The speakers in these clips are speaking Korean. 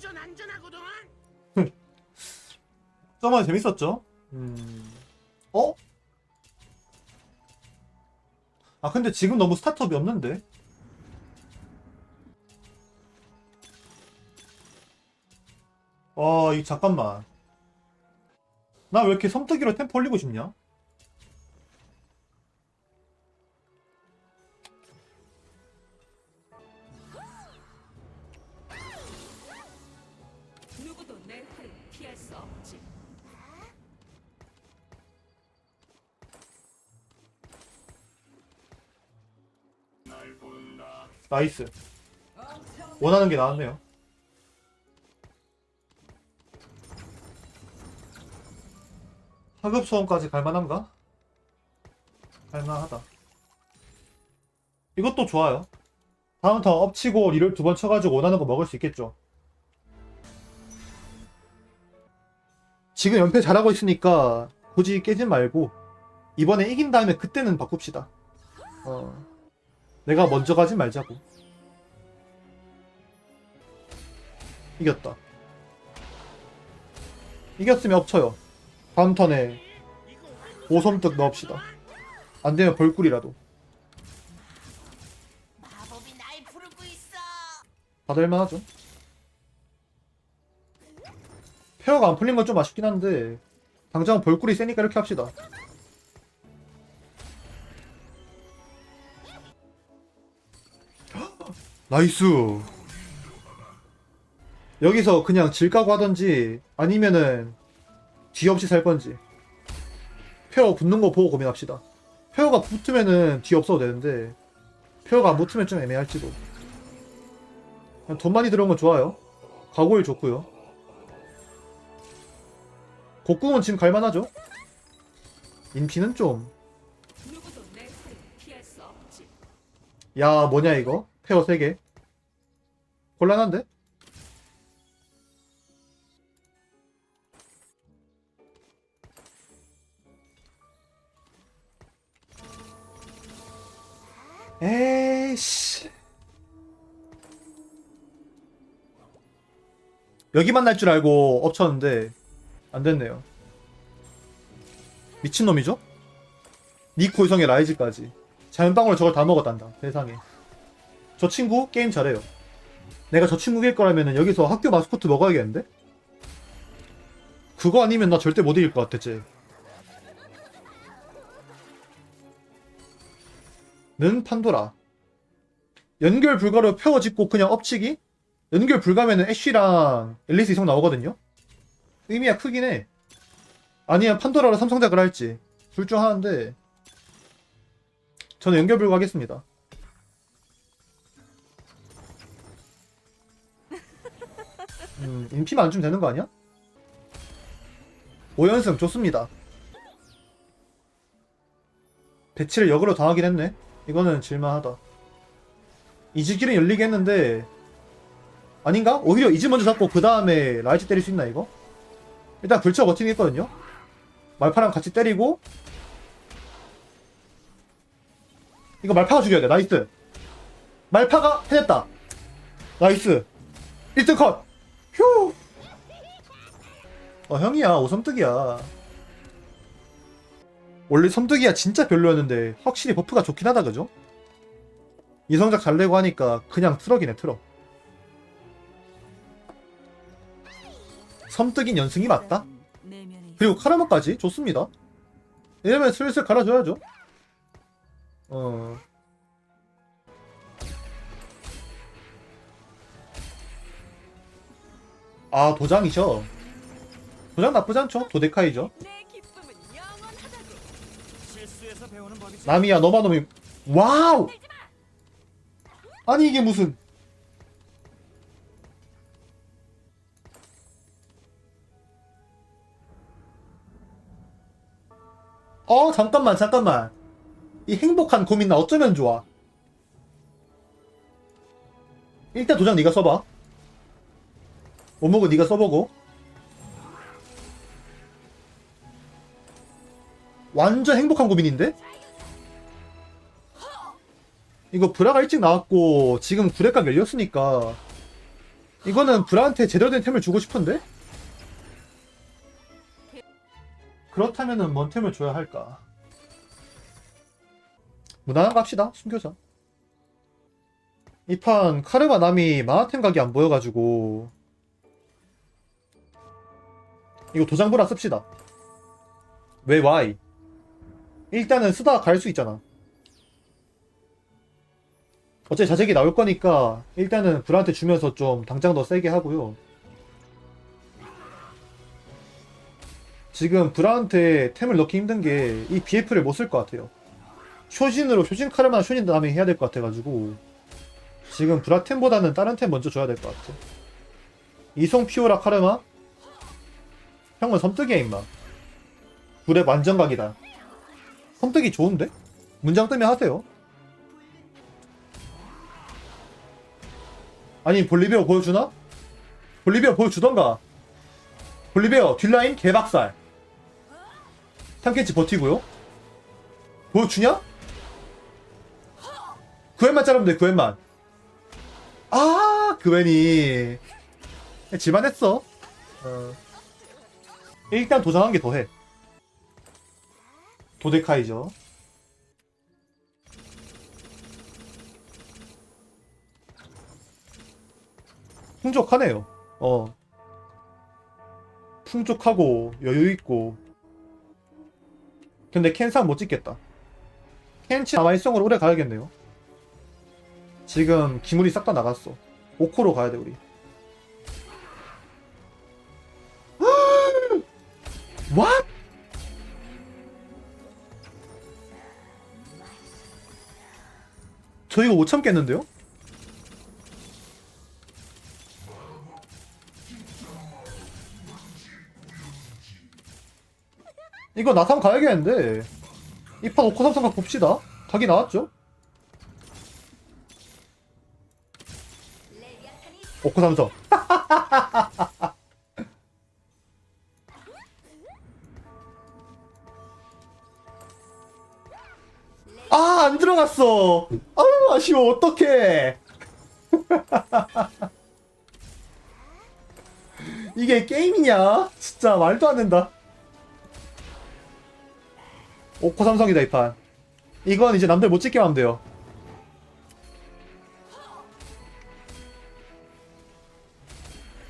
완전 안전하거든. 저만 재밌었죠? 음. 어? 아 근데 지금 너무 스타트업이 없는데? 아, 이 잠깐만. 나 왜 이렇게 섬뜩이로 템포 올리고 싶냐? 나이스. 원하는 게 나왔네요. 하급 소원까지 갈만한가? 갈만하다. 이것도 좋아요. 다음 턴 엎치고 리를 두 번 쳐가지고 원하는 거 먹을 수 있겠죠. 지금 연패 잘하고 있으니까 굳이 깨지 말고 이번에 이긴 다음에 그때는 바꿉시다. 어. 내가 먼저 가지 말자고. 이겼다. 이겼으면 엎쳐요. 다음 턴에 오섬뜩 넣읍시다. 안 되면 벌꿀이라도. 마법이 날 부르고 있어. 받을만 하죠. 페어가 안 풀린 건 좀 아쉽긴 한데 당장 벌꿀이 세니까 이렇게 합시다. 나이스. 여기서 그냥 질까고 하던지 아니면은 뒤 없이 살 건지 페어 붙는 거 보고 고민합시다. 페어가 붙으면은 뒤 없어도 되는데 페어가 안 붙으면 좀 애매할지도. 돈 많이 들어온 건 좋아요. 가고일 좋고요. 곡궁은 지금 갈만하죠? 인피는 좀. 야 뭐냐 이거? 페어 3개. 곤란한데? 에이씨. 여기 만 날 줄 알고 엎쳤는데 안 됐네요. 미친놈이죠? 니코 이성의 라이즈까지. 자연방으로 저걸 다 먹었단다. 세상에. 저 친구 게임 잘해요. 내가 저 친구일 거라면 여기서 학교 마스코트 먹어야겠는데? 그거 아니면 나 절대 못 이길 것 쟤. 는 판도라. 연결 불가로 펴어 짚고 그냥 엎치기? 연결 불가면은 애쉬랑 앨리스 이성 나오거든요? 의미가 크긴 해. 아니면 판도라로 삼성작을 할지. 둘 중 하나인데, 저는 연결 불가 하겠습니다. 음, 인피만 안 주면 되는 거 아니야? 5연승 좋습니다. 배치를 역으로 당하긴 했네. 이거는 질만하다. 이즈길은 열리게 했는데 아닌가? 오히려 이즈 먼저 잡고 그 다음에 라이즈 때릴 수 있나 이거? 일단 불쳐 버티긴 했거든요. 말파랑 같이 때리고 이거 말파가 죽여야 돼. 나이스. 말파가 해냈다. 나이스. 1등 컷. 휴. 어 형이야 오섬뜩이야. 원래 섬뜩이야 진짜 별로였는데 확실히 버프가 좋긴 하다 그죠? 이성작 잘 내고 하니까 그냥 트럭이네 트럭. 섬뜩인 연승이 맞다. 그리고 카라마까지 좋습니다. 이러면 슬슬 갈아줘야죠. 어. 아 도장이죠. 도장 나쁘지 않죠. 도데카이죠. 나미야 너만 놈이 와우. 아니 이게 무슨? 어 잠깐만 잠깐만 이 행복한 고민 나 어쩌면 좋아 일단 도장 네가 써봐 오목은 네가 써보고 완전 행복한 고민인데? 이거 브라가 일찍 나왔고 지금 구레가 열렸으니까 이거는 브라한테 제대로 된 템을 주고 싶은데? 그렇다면은 뭔 템을 줘야 할까? 무난한 거 합시다. 숨겨자. 이 판 카르마 남이 만화템 각이 안 보여가지고 이거 도장보라 씁시다. 왜 Y? 일단은 쓰다가 갈수 있잖아. 어차피 자색이 나올 거니까 일단은 불한테 주면서 좀 당장 더 세게 하고요. 지금 불한테 템을 넣기 힘든 게 이 BF를 못 쓸 것 같아요. 쇼진으로 쇼진 카르마 쇼진 다음에 해야 될 것 같아가지고 지금 브라템보다는 다른 템 먼저 줘야 될 것 같아. 이송 피오라 카르마? 형은 섬뜩이야 임마. 불의 완전각이다. 섬뜩이 좋은데? 문장 뜨면 하세요. 아니 볼리베어 보여주나? 볼리베어 보여주던가 볼리베어 뒷라인 개박살 탐캐치 버티고요 보여주냐? 그웬만 자르면 돼 그웬만 아 그웬이 질만했어 어. 일단 도전한 게 더해 도데카이죠 풍족하네요. 어. 풍족하고 여유있고. 근데 캔상 못 찍겠다. 캔치 아마일성으로 오래 가야겠네요. 지금 기물이 싹 다 나갔어. 5코로 가야 돼, 우리. What? 저 이거 못 참겠는데요? 이거 나삼 가야겠는데 이판 5코 삼성각 봅시다 각이 나왔죠? 5코 삼 안 들어갔어 아유 아쉬워 어떡해 이게 게임이냐 진짜 말도 안 된다 오코 삼성이다 이 판. 이건 이제 남들 못 찍게 하면 돼요.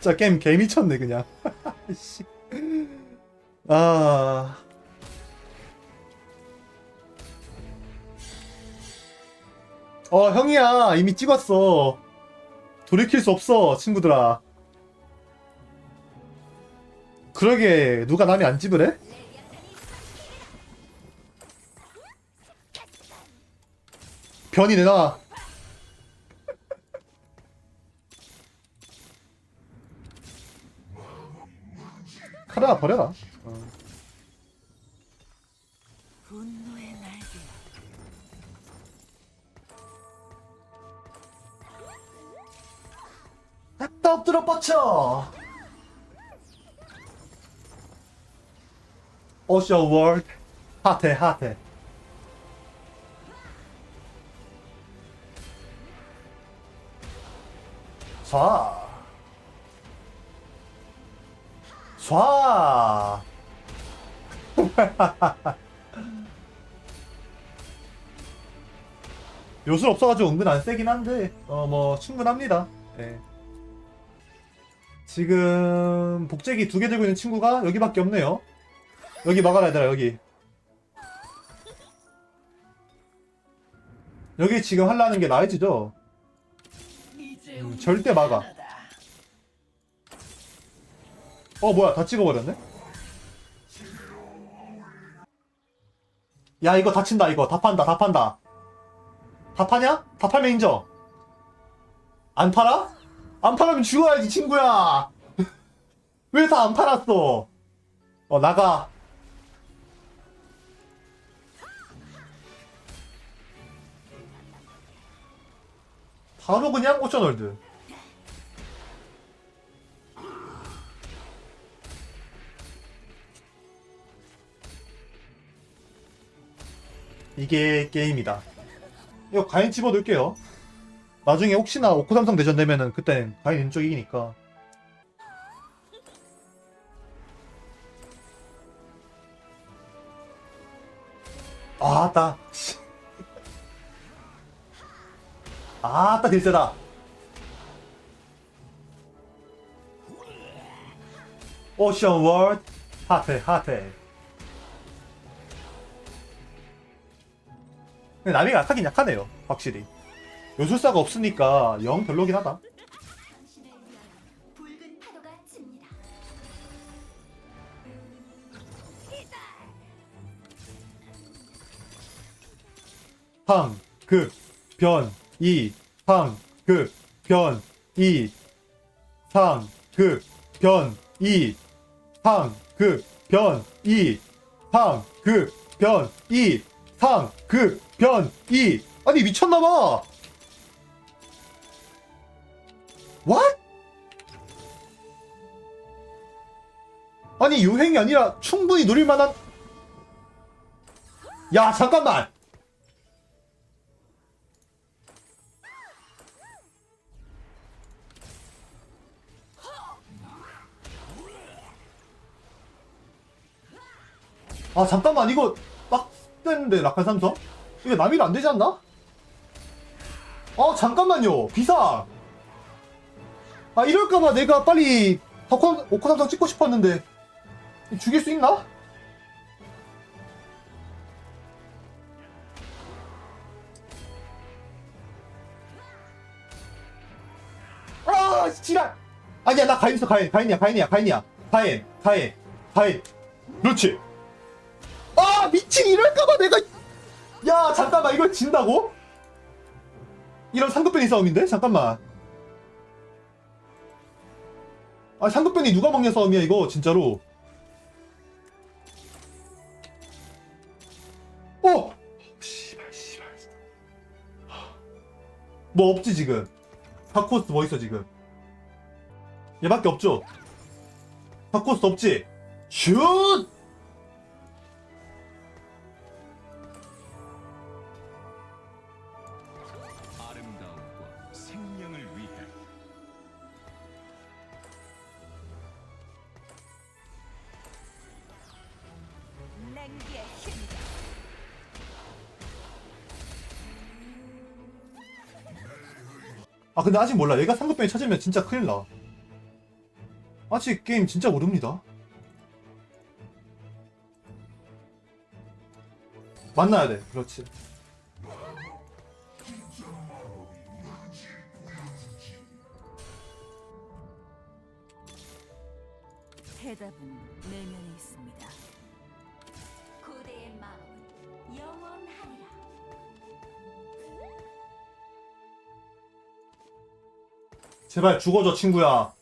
진짜 게임 개 미쳤네 그냥. 씨. 아. 어 형이야 이미 찍었어. 돌이킬 수 없어 친구들아. 그러게 누가 남이 안 집으래? 변이 내놔. 카르마 버려라. 어. 오쇼 월드 핫해 핫해. 쏴. 쏴. 요술 없어가지고 은근 안 세긴 한데 어 뭐 충분합니다. 예. 지금 복제기 두 개 들고 있는 친구가 여기밖에 없네요. 여기 막아라 얘들아 여기. 여기 지금 하려는 게? 이제 음, 절대 막아. 어 뭐야 다 찍어버렸네? 야 이거 다친다 이거 다 판다 다 판다 다 파냐? 다 팔면 인정 안 팔아? 안 팔면 죽어야지 친구야 왜 다 안 팔았어 어 나가 바로 그냥 오션월드 이게 게임이다. 이거 가인 집어넣을게요. 나중에 혹시나 오코 삼성 대전 되면은 그땐 가인 있는 쪽이 이기니까. 아따. 아따 딜세다. 오션 월드 하트. 근데 나미가 약하긴 약하네요. 확실히. 요술사가 없으니까 영 별로긴 하다. 칩니다. 항, 급, 변, 이, 항, 급, 변, 이, 상, 급, 변, 이, 항, 급, 변, 이, 항, 급, 변, 이, 상, 급, 변, 이. 아니 미쳤나봐. What? 아니 유행이 아니라 충분히 누릴 만한. 야 잠깐만. 아 잠깐만 이거 빡센데 라칸 삼성? 이거 남일 안 되지 않나? 아 잠깐만요 비상 아 이럴까봐 내가 빨리 덕후 오코 삼성 찍고 싶었는데 죽일 수 있나? 아 지랄 아니야 나 가인 있어 가인 가인이야 가인이야 가인이야 가인 가인 가인 그렇지 아 미친 이럴까봐 내가 야 잠깐만 이걸 진다고? 이런 상급변이 싸움인데? 잠깐만. 아 상급변이 누가 먹냐 싸움이야 이거 진짜로. 어! 씨발 씨발 뭐 없지 지금? 다코스트 뭐 있어 지금? 얘밖에 없죠? 다코스트 없지? 슛 아 근데 아직 몰라. 얘가 상급병이 찾으면 진짜 큰일 나. 아직 게임 진짜 모릅니다. 만나야 돼. 그렇지. 대답은 내면에 있습니다. 영원하리라. 제발 죽어줘 친구야.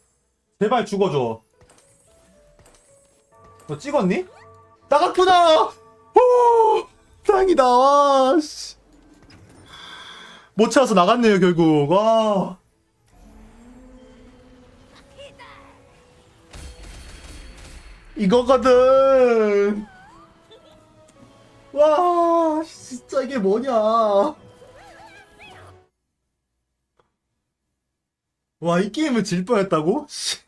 제발 죽어줘. 너 찍었니? 따갑구나! 오! 다행이다. 와, 씨. 못 찾아서 나갔네요 결국. 와. 이거거든 와 진짜 이게 뭐냐 와 이 게임을 질 뻔했다고? 씨.